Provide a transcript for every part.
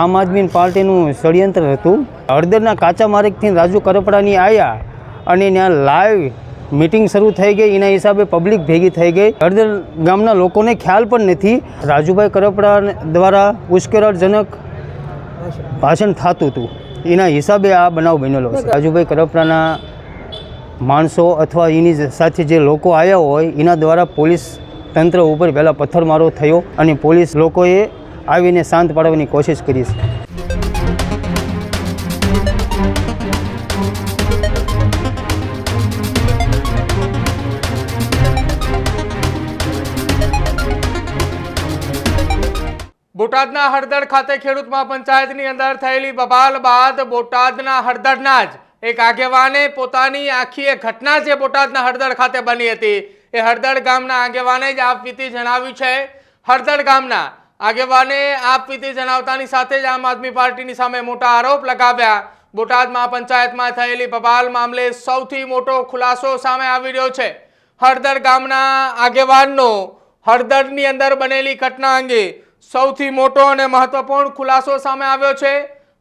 આમ આદમી પાર્ટીનું ષડયંત્ર હતું. હળદરના કાચા માર્ગથી રાજુ કરપડાની આવ્યા અને ત્યાં લાઈવ મિટિંગ શરૂ થઈ ગઈ. એના હિસાબે પબ્લિક ભેગી થઈ ગઈ. હળદર ગામના લોકોને ખ્યાલ પણ નથી. રાજુભાઈ કરપડા દ્વારા ઉશ્કેરણજનક ભાષણ થતું હતું. એના હિસાબે આ બનાવ બનેલો છે. રાજુભાઈ કરપડાના માણસો અથવા એની સાથે જે લોકો આવ્યા હોય, એના દ્વારા પોલીસ તંત્ર ઉપર પહેલાં પથ્થરમારો થયો અને પોલીસ લોકોએ આવીને શાંત પાડવાની કોશિશ કરી છે બોટાદના હળદર ખાતે ખેડૂત મહાપંચાયતની અંદર થયેલી બબાલ બાદ બોટાદના હળદરના જ એક આગેવાને પોતાની આખી એક ઘટના જે બોટાદના હળદર ખાતે બની હતી, એ હળદર ગામના આગેવાને જ આપવીતી જણાવ્યું છે. હળદર ગામના આગેવાને આપવીતી જણાવતાની સાથે જ આમ આદમી પાર્ટીની સામે મોટા આરોપ લગાવ્યા. બોટાદમાં પંચાયતમાં થયેલી બબાલ મામલે સૌથી મોટો ખુલાસો સામે આવી રહ્યો છે. હળદર ગામના આગેવાનનો હળદરની અંદર બનેલી ઘટના અંગે સૌથી મોટો અને મહત્વપૂર્ણ ખુલાસો સામે આવ્યો છે.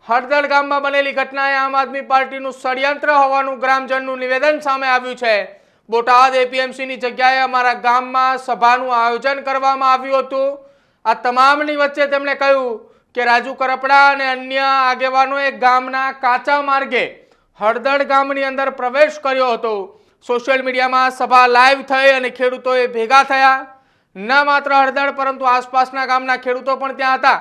હળદર ગામમાં બનેલી ઘટનાએ આમ આદમી પાર્ટીનું ષડયંત્ર હોવાનું ગ્રામજનનું નિવેદન સામે આવ્યું છે. બોટાદ એપીએમસીની જગ્યાએ અમારા ગામમાં સભાનું આયોજન કરવામાં આવ્યું હતું. આ તમામની વચ્ચે તેમણે કહ્યું કે રાજુ કરપડા અને અન્ય આગેવાનોએ ગામના કાચા માર્ગે હળદળ ગામની અંદર પ્રવેશ કર્યો હતો. સોશિયલ મીડિયામાં સભા લાઈવ થઈ અને ખેડૂતોએ ભેગા થયા. ન માત્ર હળદળ, પરંતુ આસપાસના ગામના ખેડૂતો પણ ત્યાં હતા.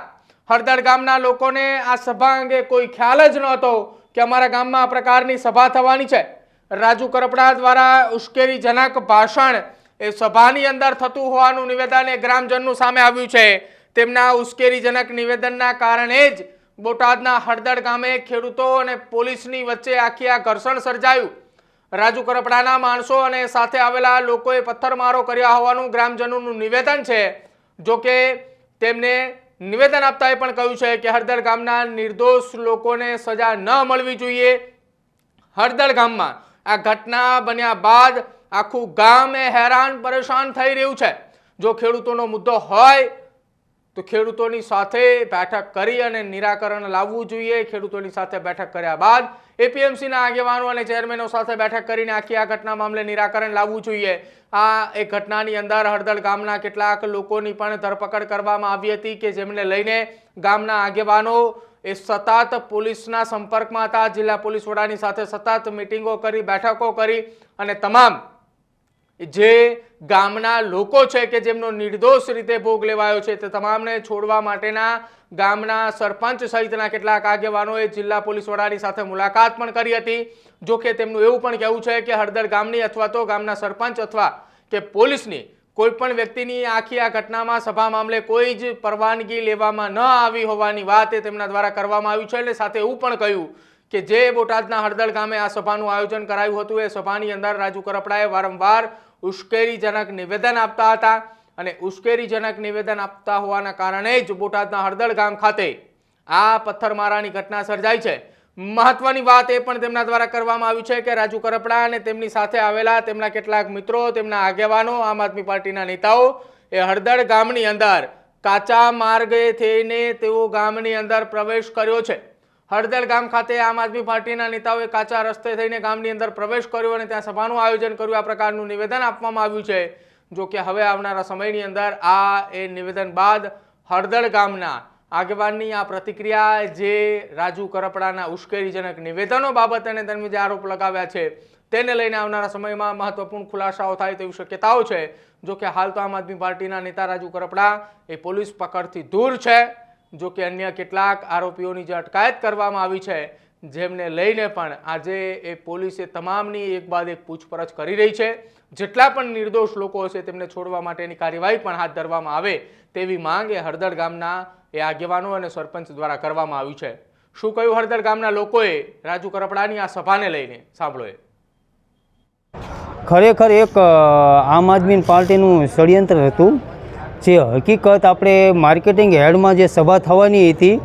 હળદળ ગામના લોકોને આ સભા અંગે કોઈ ખ્યાલ જ નહોતો કે અમારા ગામમાં આ પ્રકારની સભા થવાની છે. રાજુ કરપડા દ્વારા ઉશ્કેરીજનક ભાષણ એ સભાની અંદર થતું હોવાનું નિવેદન એ ગ્રામજનનું સામે આવ્યું છે. તેમના ઉશ્કેરીજનક નિવેદનના કારણે જ બોટાદના હળદળ ગામે ખેડૂતો અને પોલીસની વચ્ચે આખી આ ઘર્ષણ સર્જાયું. રાજુ કરપડાના માણસો અને સાથે આવેલા લોકોએ પથ્થરમારો કર્યા હોવાનું ગ્રામજનોનું નિવેદન છે. જોકે તેમને નિવેદન આપતાએ પણ કહ્યું છે કે હળદળ ગામના નિર્દોષ લોકોને સજા ન મળવી જોઈએ. હળદળ ગામમાં આ ઘટના બન્યા બાદ આખું ગામ એ હેરાન પરેશાન થઈ રહ્યું છે. જો ખેડૂતોનો મુદ્દો હોય, તો ખેડૂતોની સાથે બેઠક કરી અને નિરાકરણ લાવવું જોઈએ. ખેડૂતોની સાથે બેઠક કર્યા બાદ એપીએમસીના આગેવાનો અને ચેરમેનો સાથે બેઠક કરીને આખી આ ઘટના મામલે નિરાકરણ લાવવું જોઈએ. આ એક ઘટનાની અંદર હળદળ ગામના કેટલાક લોકોની પણ ધરપકડ કરવામાં આવી હતી કે જેમને લઈને ગામના આગેવાનો એ સતત પોલીસના સંપર્કમાં હતા. જિલ્લા પોલીસ વડાની સાથે સતત મિટિંગો કરી, બેઠકો કરી અને તમામ જે ગામના લોકો છે કે જેમનો નિર્દોષ રીતે ભોગ લેવાયો છે તે તમામને છોડવા માટેના ગામના સરપંચ સહિતના કેટલાક આગેવાનોએ જિલ્લા પોલીસ વડાની સાથે મુલાકાત પણ કરી હતી. જો કે તેમનું એવું પણ કહેવું છે કે હળદર ગામની અથવા તો ગામના સરપંચ અથવા કે પોલીસની કોઈ પણ વ્યક્તિની આખી આ ઘટનામાં સભા મામલે કોઈ જ પરવાનગી લેવામાં ન આવી હોવાની વાત એ તેમના દ્વારા કરવામાં આવી છે. અને સાથે એવું પણ કહ્યું કે જે બોટાદના હળદળ ગામે આ સભાનું આયોજન કરાયું હતું, એ સભાની અંદર રાજુ કરપડાએ વારંવાર ઉશ્કેરીજનક નિવેદન આપતા હતા અને ઉશ્કેરીજનક નિવેદન આપતા હોવાના કારણે જ બોટાદના હળદળ ગામ ખાતે આ પથ્થરમારાની ઘટના સર્જાઈ છે. મહત્વની વાત એ પણ તેમના દ્વારા કરવામાં આવી છે કે રાજુ કરપડા અને તેમની સાથે આવેલા તેમના કેટલાક મિત્રો, તેમના આગેવાનો, આમ આદમી પાર્ટીના નેતાઓ એ હળદળ ગામની અંદર કાચા માર્ગે થઈને તેઓ ગામની અંદર પ્રવેશ કર્યો છે. હળદળ ગામ ખાતે આમ આદમી પાર્ટીના નેતાઓએ કાચા રસ્તે થઈને ગામની અંદર પ્રવેશ કર્યો અને ત્યાં સભાનું આયોજન કર્યું. આ પ્રકારનું નિવેદન આપવામાં આવ્યું છે. જો કે હવે આવનારા સમયની અંદર આ એ નિવેદન બાદ હળદળ ગામના આગેવાનની આ પ્રતિક્રિયા જે રાજુ કરપડાના ઉશ્કેરીજનક નિવેદનો બાબત અને તેમને જે આરોપ લગાવ્યા છે તેને લઈને આવનારા સમયમાં મહત્વપૂર્ણ ખુલાસાઓ થાય તેવી શક્યતાઓ છે. જો કે હાલ તો આમ આદમી પાર્ટીના નેતા રાજુ કરપડા એ પોલીસ પકડથી દૂર છે. જો કે અન્ય કેટલાક આરોપીઓની જે અટકાયત કરવામાં આવી છે, જેમને લઈને પણ આજે એ પોલીસે તમામની એક બાદ એક પૂછપરછ કરી રહી છે. જેટલા પણ નિર્દોષ લોકો હશે તેમને છોડવા માટેની કાર્યવાહી પણ હાથ ધરવામાં આવે તેવી માંગ એ હળદળ ગામના એ આગેવાનો અને સરપંચ દ્વારા કરવામાં આવી છે. શું કહ્યું હળદર ગામના લોકોએ? રાજુ કરપડાની આ સભાને લઈને સાંભળો ખરેખર એક આમ આદમી પાર્ટીનું ષડયંત્ર હતું. જે હકીકત આપણે માર્કેટિંગ હેડમાં જે સભા થવાની હતી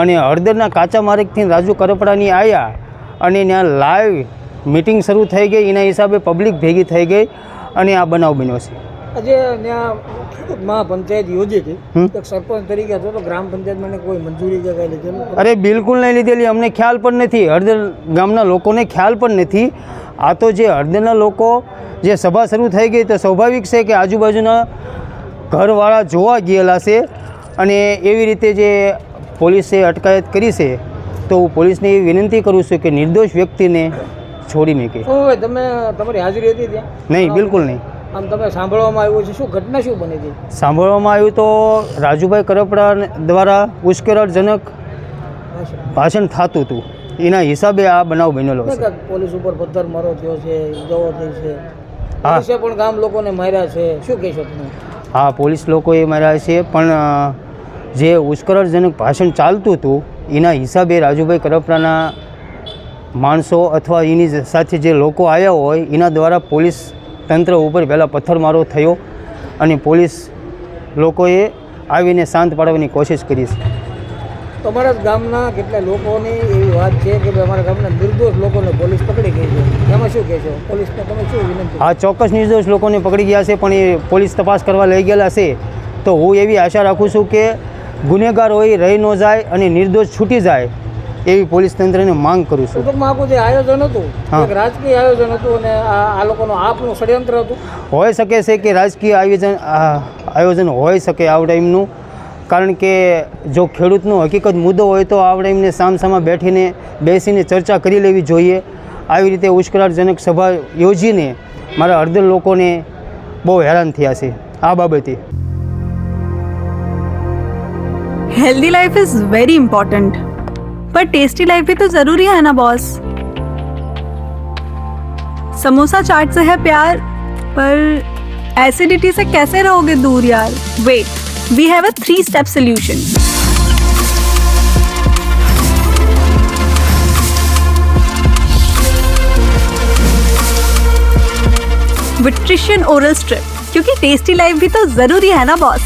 અને હળદરના કાચા માર્ગથી રાજુ કરપડાની આવ્યા અને ત્યાં લાઈવ મિટિંગ શરૂ થઈ ગઈ. એના હિસાબે પબ્લિક ભેગી થઈ ગઈ અને આ બનાવ બન્યો છે. આજે ત્યાં પંચાયત મહાપંચાયત યોજી હતી. સરપંચ તરીકે હતો તો ગ્રામ પંચાયતમાં કોઈ મંજૂરી કે કાંઈ લીધેલી અરે બિલકુલ નહીં લીધેલી. અમને ખ્યાલ પણ નથી. હળદર ગામના લોકોને ખ્યાલ પણ નથી. આ તો જે હળદરના લોકો જે સભા શરૂ થઈ ગઈ તો સ્વાભાવિક છે કે આજુબાજુના ઘરવાળા જોવા ગયેલા છે અને એવી રીતે જે પોલીસે અટકાયત કરી છે તો હું પોલીસને એવી વિનંતી કરું છું કે નિર્દોષ વ્યક્તિને છોડી મૂકે. તમે તમારી હાજરી હતી ત્યાં? નહીં બિલકુલ નહીં. આમ તમે સાંભળવામાં આવ્યું છે શું ઘટના શું બની હતી? સાંભળવામાં આવ્યું તો રાજુભાઈ કરપડા દ્વારા ઉશ્કેરણજનક ભાષણ થતું હતું. એના હિસાબે આ બનાવ બનેલો છે. પોલીસ ઉપર પથ્થર મારો થયો છે ઇજાઓ થઈ છે. હા. પોલીસે પણ ગામ લોકોને માર્યા છે. શું કહેશો તમે? હા, પોલીસ લોકોએ માર્યા છે પણ જે ઉશ્કેરણજનક ભાષણ ચાલતું હતું, એના હિસાબે રાજુભાઈ કરપરાના માણસો અથવા એની સાથે જે લોકો આવ્યા હોય, એના દ્વારા પોલીસ તંત્ર ઉપર પહેલાં પથ્થરમારો થયો અને પોલીસ લોકોએ આવીને શાંત પાડવાની કોશિશ કરી છે. તમારા જ ગામના કેટલા લોકોની એવી વાત છે કે અમારા ગામના નિર્દોષ લોકોને પોલીસ પકડી ગઈ છે. એમાં શું કહેશો? પોલીસને તમે શું વિનંતી આ ચોક્કસ નિર્દોષ લોકોને પકડી ગયા છે પણ એ પોલીસ તપાસ કરવા લઈ ગયેલા છે. તો હું એવી આશા રાખું છું કે ગુનેગાર હોય રહી ન જાય અને નિર્દોષ છૂટી જાય એવી પોલીસ તંત્રને માંગ કરું છું. ટૂંકમાં આખું જે આયોજન હતું હા. એક રાજકીય આયોજન હતું અને આ લોકોનું આપનું ષડયંત્ર હતું. હોઈ શકે છે કે રાજકીય આયોજન આ આયોજન હોઈ શકે આ ટાઈમનું. કારણ કે જો ખેડૂતનો હકીકત મુદ્દો હોય તો આ ટાઈમને સામસામા બેઠીને બેસીને ચર્ચા કરી લેવી જોઈએ આવી રીતે ઉશ્કેરણજનક સભા યોજીને મારા અડધર લોકોને બહુ હેરાન થયા છે આ બાબતે healthy life is very important पर टेस्टी लाइफ भी तो जरूरी है ना बॉस समोसा चाट से है प्यार पर एसिडिटी से कैसे रहोगे दूर यार wait we have a three step solution. विट्रिशियन ओरल स्ट्रिप क्योंकि टेस्टी लाइफ भी तो ज़रूरी है ना बॉस